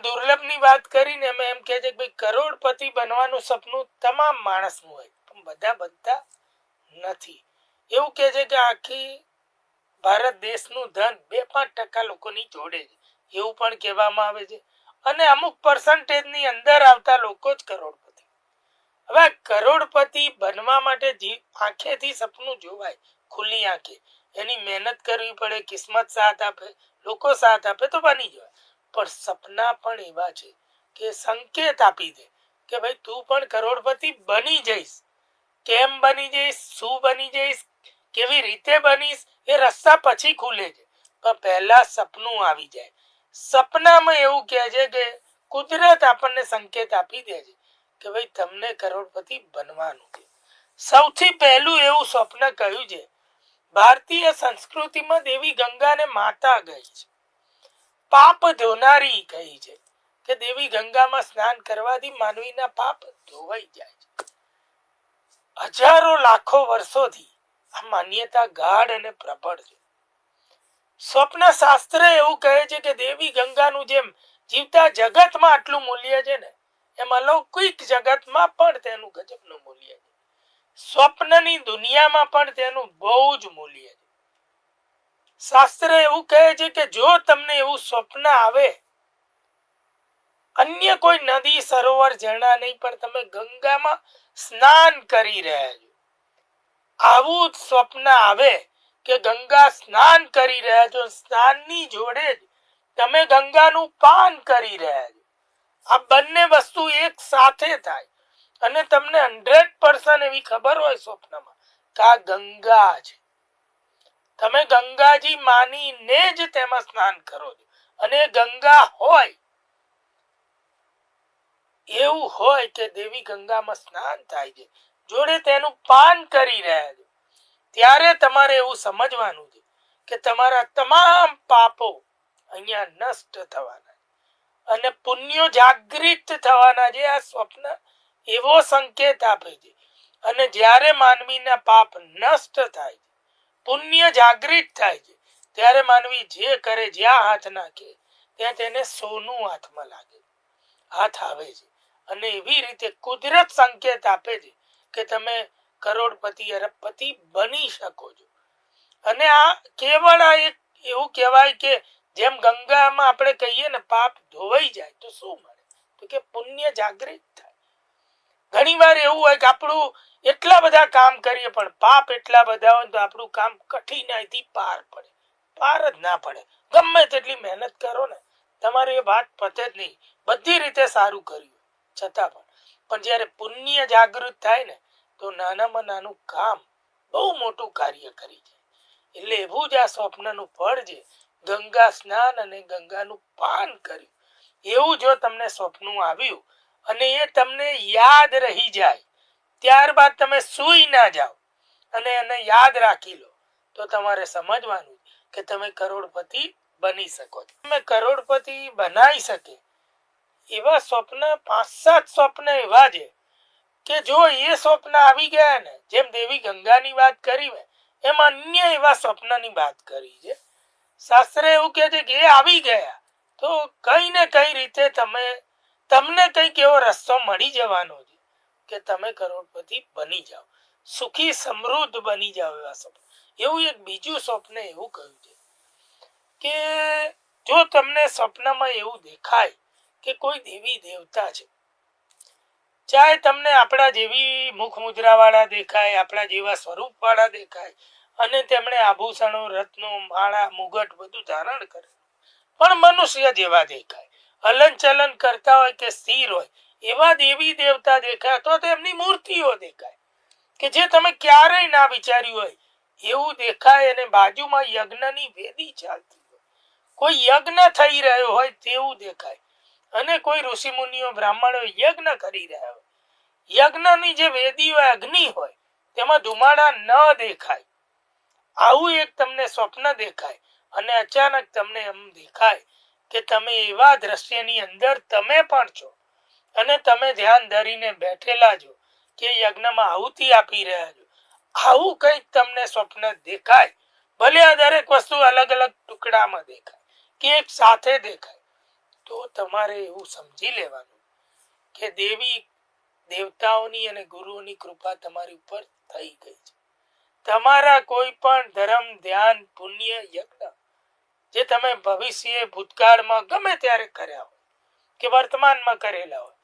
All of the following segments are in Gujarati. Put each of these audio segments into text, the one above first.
દુર્લભની વાત કરીને એમ એમ કહે છે કે ભાઈ કરોડપતિ બનવાનું સપનું તમામ માણસનું હોય. પણ બધા બધા નથી. એવું કહે છે કે આખી ભારત દેશનું ધન બે પાંચ ટકા લોકોની જોડે છે. એવું પણ કહેવામાં આવે છે. અને અમુક પર્સન્ટેજની અંદર આવતા લોકો જ કરોડપતિ. હવે કરોડપતિ બનવા માટે જી- આંખેથી સપનું જોવાય, ખુલ્લી આંખે, એની મહેનત કરવી પડે, કિસ્મત સાથ આપે, લોકો સાથ આપે તો બની જવાય. પણ સપના પણ એવા છે કે સંકેત આપી દે કે ભાઈ તું પણ કરોડપતિ બની જઈશ. કેમ બની જઈશ? શું બની જઈશ? કેવી રીતે બનીશ? એ રસ્તા પછી ખુલે છે. પણ પહેલા સપનું આવી જાય. સપનામાં એવું કહે છે કે કુદરત આપણને સંકેત આપી દે છે કે ભાઈ તમને કરોડપતિ બનવાનું છે. સૌથી પહેલું એવું સ્વપ્ન કહ્યું છે. ભારતીય સંસ્કૃતિમાં દેવી ગંગાને માતા ગઈ છે. પાપ ધોનારી કહી છે કે દેવી ગંગામાં સ્નાન કરવાથી માનવીના પાપ ધોવાઈ જાય છે. હજારો લાખો વર્ષોથી આ માન્યતા ગાઢ અને પ્રબળ છે. સ્વપ્ન શાસ્ત્ર એવું કહે છે કે દેવી ગંગાનું જેમ જીવતા જગતમાં આટલું મૂલ્ય છે ને, એમ અલૌકિક જગતમાં પણ તેનું ગજબનું મૂલ્ય છે. સ્વપ્નની દુનિયામાં પણ તેનું બહુ જ મૂલ્ય છે. શાસ્ત્ર એવું કહે છે કે જો તમને એવું સ્વપ્ન આવે, અન્ય કોઈ નદી, સરોવર ઝરણા નહીં, પણ તમે ગંગામાં સ્નાન કરી રહ્યા છો. આવું સ્વપ્ન આવે કે ગંગા સ્નાન કરી રહ્યા છો, સ્નાનની જોડે જ તમે ગંગાનું પાન કરી રહ્યા છો. આ બંને વસ્તુ એક સાથે થાય અને તમને હંડ્રેડ પર્સન્ટ એવી ખબર હોય સ્વપ્નમાં કે આ ગંગા છે. તમે ગંગાજી માનીને જ તેમાં સ્નાન કરો છો. અને ગંગા હોય, એવું હોય કે દેવી ગંગામાં સ્નાન થાય છે, જોડે તેનું પાન કરી રહ્યા છે. ત્યારે તમારે એવું સમજવાનું છે કે તમારા તમામ પાપો અહીંયા નષ્ટ થવાના છે. અને પુણ્યો જાગૃત થવાના છે, આ સ્વપ્ન એવો સંકેત આપે છે. અને જ્યારે માનવીના પાપ નષ્ટ થાય છે પુણ્ય જાગૃત થાય છે. ત્યારે માનવી જે કરે, જ્યાં હાથ નાખે, ત્યાં તેને સોનું હાથમાં લાગે. હાથ આવે છે. અને એવી રીતે કુદરત સંકેત આપે છે કે તમે કરોડપતિ, અરબપતિ બની શકો છો. અને આ કેવળ આ એક એવું કહેવાય કે જેમ ગંગામાં આપણે કહીએ ને, પાપ ધોવાઈ જાય, તો શું મળે? તો કે પુણ્ય જાગૃત થાય. ઘણી વાર એવું હોય કે આપણું એટલા બધા કામ કરીએ, પણ પાપ એટલા બધા હોય તો આપણું કામ કઠિનાઈથી પાર પડે. પાર જ ના પડે. ગમે તેટલી મહેનત કરો ને, તમારી એ વાત પતે જ નહીં. બધી રીતે સારું કર્યું. છતાં પણ. પણ જ્યારે પુણ્ય જાગૃત થાય ને, તો નાનામાં નાનું કામ બહુ મોટું કાર્ય કરી જાય. એટલે એવું જ આ સ્વપ્નનું ફળ છે. ગંગા સ્નાન અને ગંગાનું પાન કર્યું. એવું જો તમને સ્વપ્નું આવ્યું અને એ તમને યાદ રહી જાય ત્યારબાદ તમે સૂઈ ના જાઓ અને એને યાદ રાખી લો. તો તમારે સમજવાનું કે તમે કરોડપતિ બની શકો તમે કરોડપતિ બનાવી શકે એવા સ્વપ્ન, પાંચ સાત સ્વપ્ન એવા છે કે જો એ સ્વપ્ન આવી ગયા ને, જેમ દેવી ગંગાની વાત કરી મેં એમ અન્ય એવા સ્વપ્નની વાત કરી છે. શાસ્ત્ર એવું કહે છે કે એ આવી ગયા તો કઈ ને કઈ રીતે તમે, તમને કંઈક એવો રસ્તો મળી જવાનો છે. કે તમે કરોડપતિ બની જાઓ. સુખી સમૃદ્ધ બની જાઓ એવા સ્વપ્ન એવું એક બીજું સ્વપ્ન એવું કહ્યું છે કે જો તમને સ્વપ્નમાં એવું દેખાય કે કોઈ દેવી દેવતા છે, ચાહે તમને આપણા જેવી મુખ મુદ્રા વાળા દેખાય, આપણા જેવા સ્વરૂપ વાળા દેખાય, અને તેમણે આભૂષણો, રત્નો, માળા, મુગટ બધું ધારણ કરે. પણ મનુષ્ય જેવા દેખાય. હલન ચલન કરતા હોય કે સ્થિર હોય એવા દેવી દેવતા દેખાય તો તેમની મૂર્તિઓ દેખાય. કે જે તમે ક્યારેય ના વિચાર્યું હોય, એવું દેખાય અને બાજુમાં યજ્ઞની વેદી ચાલતી હોય. કોઈ યજ્ઞ થઈ રહ્યો હોય તેવું દેખાય. અને કોઈ ઋષિમુનિઓ બ્રાહ્મણો યજ્ઞ કરી રહ્યા હોય. યજ્ઞની જે વેદી હોય અગ્નિ હોય, તેમાં ધુમાડા ન દેખાય. આવું એક તમને સ્વપ્ન દેખાય અને અચાનક તમને એમ દેખાય કે તમે એવા દ્રશ્યની અંદર તમે પણ છો. અને તમે ધ્યાન ધરીને બેઠેલા છો કે યજ્ઞમાં આહુતિ આપી રહ્યા છો. આવું કંઈક તમને સ્વપ્ન દેખાય. ભલે આ દરેક વસ્તુ અલગ અલગ ટુકડામાં દેખાય, કે એક સાથે દેખાય. તો તમારે એવું સમજી લેવાનું કે દેવી દેવતાઓની અને ગુરુઓની કૃપા તમારી ઉપર થઈ ગઈ છે. તમારા કોઈ પણ ધર્મ, ધ્યાન, પુણ્ય, યજ્ઞ, જે તમે ભવિષ્ય ભૂતકાળમાં ગમે ત્યારે કર્યા હોય, કે વર્તમાનમાં કરેલા હોય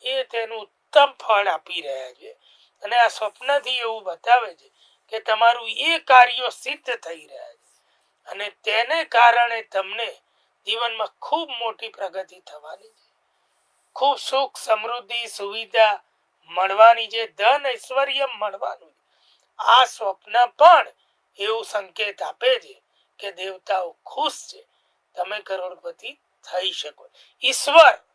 એ તેનું ઉત્તમ ફળ આપી રહ્યા છે. અને આ સ્વપ્નથી એવું બતાવે છે કે તમારું એ કાર્યો સિદ્ધ થઈ રહ્યા છે. અને તેને કારણે તમને જીવનમાં ખૂબ મોટી પ્રગતિ થવાની છે. ખૂબ સુખ, સમૃદ્ધિ, સુવિધા મળવાની છે. ધન, ઐશ્વર્ય મળવાનું છે. આ સ્વપ્ન પણ એવું સંકેત આપે છે કે દેવતાઓ ખુશ છે. તમે કરોડપતિ થઈ શકો. ઈશ્વર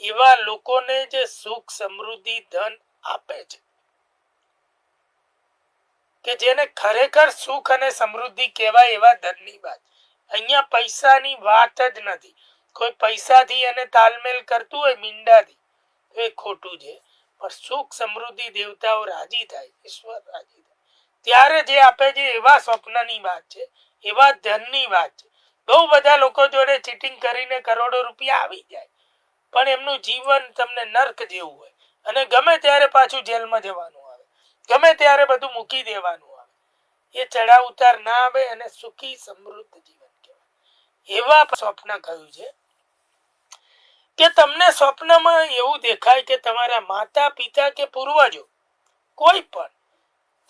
એવા લોકોને જે સુખ, સમૃદ્ધિ, ધન આપે છે. કે જેને ખરેખર સુખ અને સમૃદ્ધિ કહેવાય એવા ધનની વાત. અહીંયા પૈસાની વાત જ નથી. કોઈ પૈસાથી એને તાલમેલ કરતું હોય, મીંડાથી એ ખોટું છે. પણ સુખ, સમૃદ્ધિ દેવતાઓ રાજી થાય, ઈશ્વર રાજી થાય. ત્યારે જે આપે છે એવા સ્વપ્નની વાત છે, એવા ધનની વાત છે. બહુ બધા લોકો જોડે ચીટિંગ કરીને કરોડો રૂપિયા આવી જાય. પણ એમનું જીવન તમને નર્ક જેવું હોય. અને ગમે ત્યારે પાછું જેલમાં જવાનું આવે, ગમે ત્યારે બધું મૂકી દેવાનું આવે. એ ચડાવ ઉતાર ના આવે અને સુખી સમૃદ્ધ જીવન કહેવાય. એવા સ્વપ્ન કહ્યું છે કે તમને સ્વપ્નમાં એવું દેખાય કે તમારા માતા, પિતા કે પૂર્વજો કોઈ પણ,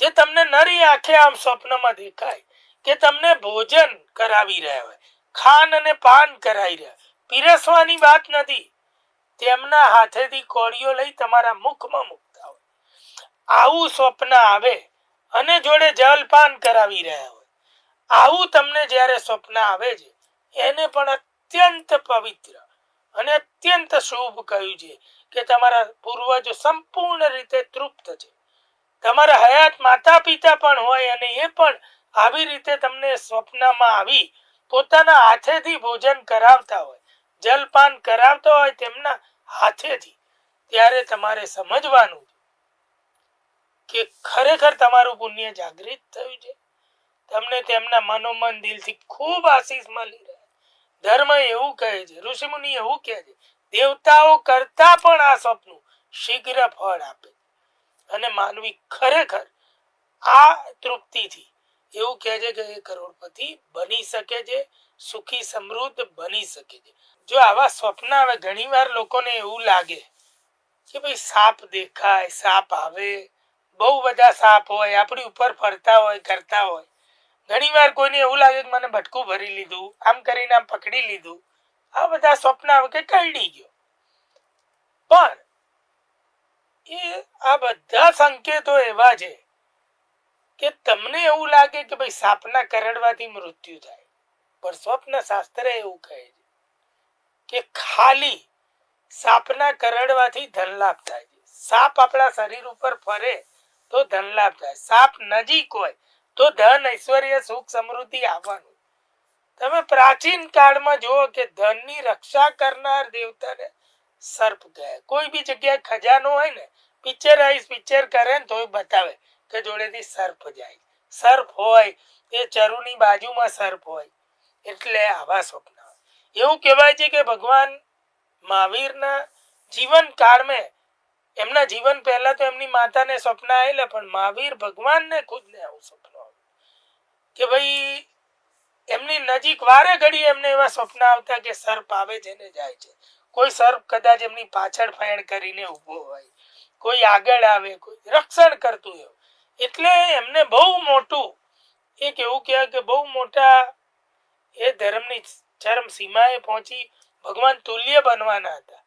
જે તમને નરી આંખે આમ સ્વપ્નમાં દેખાય કે તમને ભોજન કરાવી રહ્યા હોય, ખાન અને પાન કરાવી રહ્યા પીરસવાની વાત નથી. તેમના હાથેથી કોળીઓ લઈ તમારા મુખમાં મૂકતા હોય. આવું સ્વપ્ન આવે અને જોડે જલપાન કરાવી રહ્યા હોય. આવું તમને જ્યારે સ્વપ્ન આવે છે, એને પણ અત્યંત પવિત્ર અને અત્યંત શુભ કહ્યું છે કે તમારા પૂર્વજો સંપૂર્ણ રીતે તૃપ્ત છે. તમારા હયાત માતા પિતા પણ હોય અને એ પણ આવી રીતે તમને સ્વપ્નમાં આવી પોતાના હાથેથી ભોજન કરાવતા હોય. જલપાન કરાવતો હોય તેમના હાથેથી. ત્યારે તમારે સમજવાનું કે ખરેખર તમારું પુણ્ય જાગૃત થયું છે. તમને તેમના મનોમન દિલથી ખૂબ આશીષ મળી રહે. ધર્મ એવું કહે છે, ઋષિમુનિ એવું કહે છે, દેવતાઓ કરતા પણ આ સ્વપ્ન શીઘ્ર ફળ આપે અને માનવી ખરેખર આ તૃપ્તિથી એવું કહે છે કે એ કરોડપતિ બની શકે છે, સુખી સમૃદ્ધ બની શકે છે. જો આવા સ્વપ્ન આવે, ઘણીવાર લોકોને એવું લાગે કે ભાઈ સાપ દેખાય, સાપ આવે, બહુ બધા સાપ હોય, આપણી ઉપર ફરતા હોય, કરતા હોય. ઘણીવાર કોઈને એવું લાગે કે મને ભટકું ભરી લીધું, આમ કરીને આમ પકડી લીધું. આ બધા સ્વપ્ન આવે કે કરડી ગયો. પણ એ આ બધા સંકેતો એવા છે કે તમને એવું લાગે કે ભાઈ સાપના કરડવાથી મૃત્યુ થાય. પણ સ્વપ્ન શાસ્ત્ર એવું કહે છે કે ખાલી સાપના કરડવાથી ધન લાભ થાય છે. સાપ આપણા શરીર ઉપર ફરે તો ધન લાભ થાય. સાપ નજીક હોય તો ધન, ઐશ્વર્ય, સુખ, સમૃદ્ધિ આવવાનું. તમે પ્રાચીન કાળમાં જુઓ કે ધનની રક્ષા કરનાર દેવતાને સર્પ કહે. કોઈ બી જગ્યાએ ખજાનો હોય ને પિક્ચરાઇઝ પિક્ચર કરે ને તોય બતાવે કે જોડેથી સર્પ જાય. સર્પ હોય, એ ચરુની બાજુમાં સર્પ હોય. એટલે આવા સ્વપ્ન. એવું કહેવાય છે કે ભગવાન મહાવીરના જીવન કાળમાં, એમના જીવન પહેલા તો એમની માતાને સ્વપ્ન આવેલા, પણ મહાવીર ભગવાનને ખુદને આવું સ્વપ્ન આવ્યું. કે ભાઈ, એમની નજીક વારે ઘડી એમને એવા સ્વપ્ન આવતા કે સર્પ આવે છે ને જાય છે. કોઈ સર્પ કદાચ એમની પાછળ ફાયણ કરીને ઊભો હોય, કોઈ આગળ આવે, કોઈ રક્ષણ કરતું એવું એટલે એમને બહુ મોટું એક એવું કહેવાય કે બહુ મોટા એ ધર્મની ચરમ સીમાએ પહોંચી ભગવાન તુલ્ય બનવાના હતા.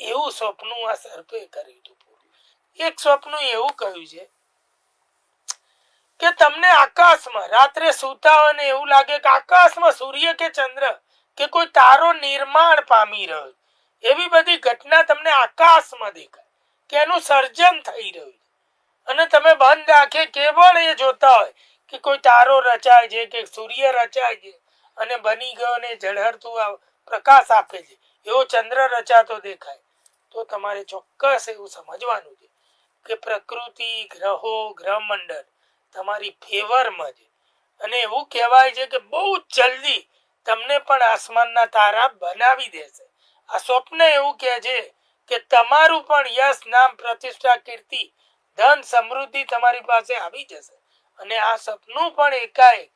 એવું સ્વપ્નું આ સર્પે કર્યું હતું એક સ્વપ્ન એવું કહ્યું છે કે તમને આકાશમાં રાત્રે સૂતા હોય ને એવું લાગે કે આકાશમાં સૂર્ય કે ચંદ્ર કે કોઈ તારો નિર્માણ પામી રહ્યો એવી બધી ઘટના તમને આકાશમાં દેખાય કે એનું સર્જન થઈ રહ્યું અને તમે બંધ આંખે કેવળ એ જોતા હોય કે કોઈ તારો રચાય છે કે સૂર્ય રચાય છે. અને બની ગયો ને ઝળહળતું પ્રકાશ આપે છે. એવો ચંદ્ર રચાતો દેખાય. તો તમારે ચોક્કસ એવું સમજવાનું છે કે પ્રકૃતિ, ગ્રહો, ગ્રહમંડળ તમારી ફેવરમાં છે. અને એવું કહેવાય છે કે બહુ જલ્દી તમને પણ આસમાનના તારા બનાવી દેશે. આ સ્વપ્ન એવું કહે છે કે તમારું પણ યશ, નામ, પ્રતિષ્ઠા, કીર્તિ, ધન, સમૃદ્ધિ તમારી પાસે આવી જશે. અને આ સપનું પણ એકાએક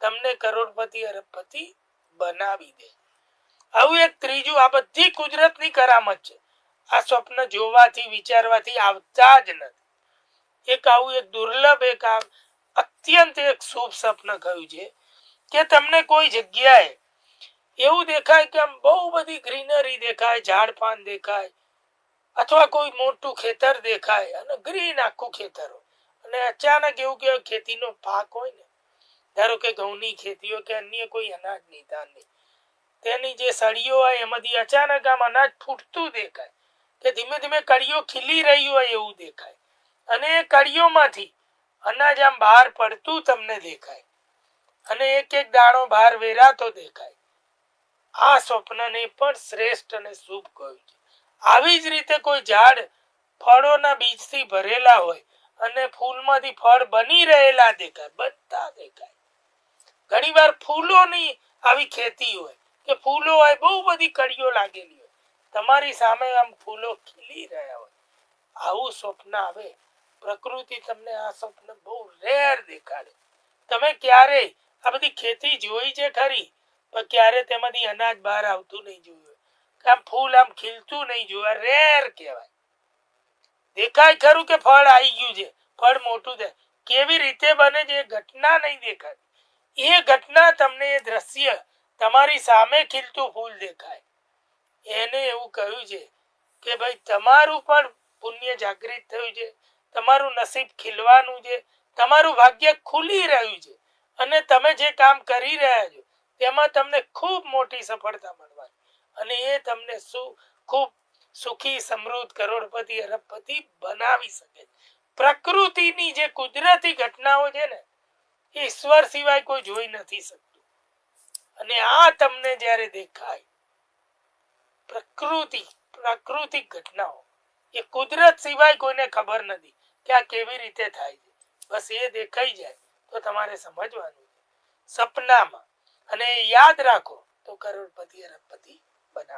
તમને કરોડપતિ અરબપતિ બનાવી દે. આવું એક ત્રીજું, આ બધી કુદરતની કરામત છે. આ સ્વપ્ન જોવાથી, વિચારવાથી આવતા જ નથી. એક આવું એક દુર્લભ એક આ અત્યંત એક શુભ સ્વપ્ન કહ્યું છે કે તમને કોઈ જગ્યાએ એવું દેખાય કે આમ બહુ બધી ગ્રીનરી દેખાય ઝાડ પાન દેખાય, અથવા કોઈ મોટું ખેતર દેખાય, અને ગ્રીન આખું ખેતર હોય. અને અચાનક એવું કે ખેતીનો પાક હોય ને ધારો કે ઘઉંની ખેતીઓ કે અન્ય કોઈ અનાજની ધાનની. તેની જે સળીઓ હોય એમાંથી અચાનક આમ અનાજ ફૂટતું દેખાય કે ધીમે ધીમે કળીઓ ખીલી રહી હોય એવું દેખાય. અને એ કળીઓમાંથી અનાજ આમ બહાર પડતું તમને દેખાય. અને એક એક દાણો બહાર વેરાતો દેખાય. આ સ્વપ્નને પણ શ્રેષ્ઠ અને શુભ કહ્યું છે. આવી જ રીતે કોઈ ઝાડ ફળોના બીજથી ભરેલા હોય અને ફૂલમાંથી ફળ બની રહેલા દેખાય, બધા દેખાય. ઘણીવાર ફૂલોની આવી ખેતી હોય કે ફૂલો હોય, બહુ બધી કડીઓ લાગેલી હોય. તમારી સામે આમ ફૂલો ખીલી રહ્યા હોય. આવું સ્વપ્ન આવે. પ્રકૃતિ તમને આ સ્વપ્ન બહુ રેર દેખાડે. તમે ક્યારે આ બધી ખેતી જોઈ છે ખરી? પણ ક્યારે તેમાંથી અનાજ બહાર આવતું નહીં જોયું આમ ફૂલ આમ ખીલતું નહીં જોયું રેર કહેવાય. દેખાય ખરું કે ફળ આવી ગયું છે. ફળ મોટું થાય. કેવી રીતે બને છે ઘટના નહીં દેખાય એ ઘટના તમને એ દ્રશ્ય તમારી સામે ખીલતું ફૂલ દેખાય. એને એવું કહ્યું છે કે ભાઈ, તમારું પણ પુણ્ય જાગૃત થયું છે, તમારું નસીબ ખીલવાનું છે, તમારું ભાગ્ય ખુલી રહ્યું છે અને તમે જે કામ કરી રહ્યા છો, તેમાં તમને ખૂબ મોટી સફળતા મળવાની અને એ તમને સુ, ખૂબ સુખી, સમૃદ્ધ કરોડપતિ અરબપતિ બનાવી શકે પ્રકૃતિની જે કુદરતી ઘટનાઓ છે ને ઈશ્વર સિવાય કોઈ જોઈ નથી શકતું. અને આ તમને જ્યારે દેખાય, પ્રકૃતિ, પ્રાકૃતિક ઘટનાઓ, એ કુદરત સિવાય કોઈને ખબર નથી કે આ કેવી રીતે થાય છે. બસ એ દેખાઈ જાય તો તમારે સમજવાનું છે. સપનામાં, અને યાદ રાખો તો કરોડપતિ, અરબપતિ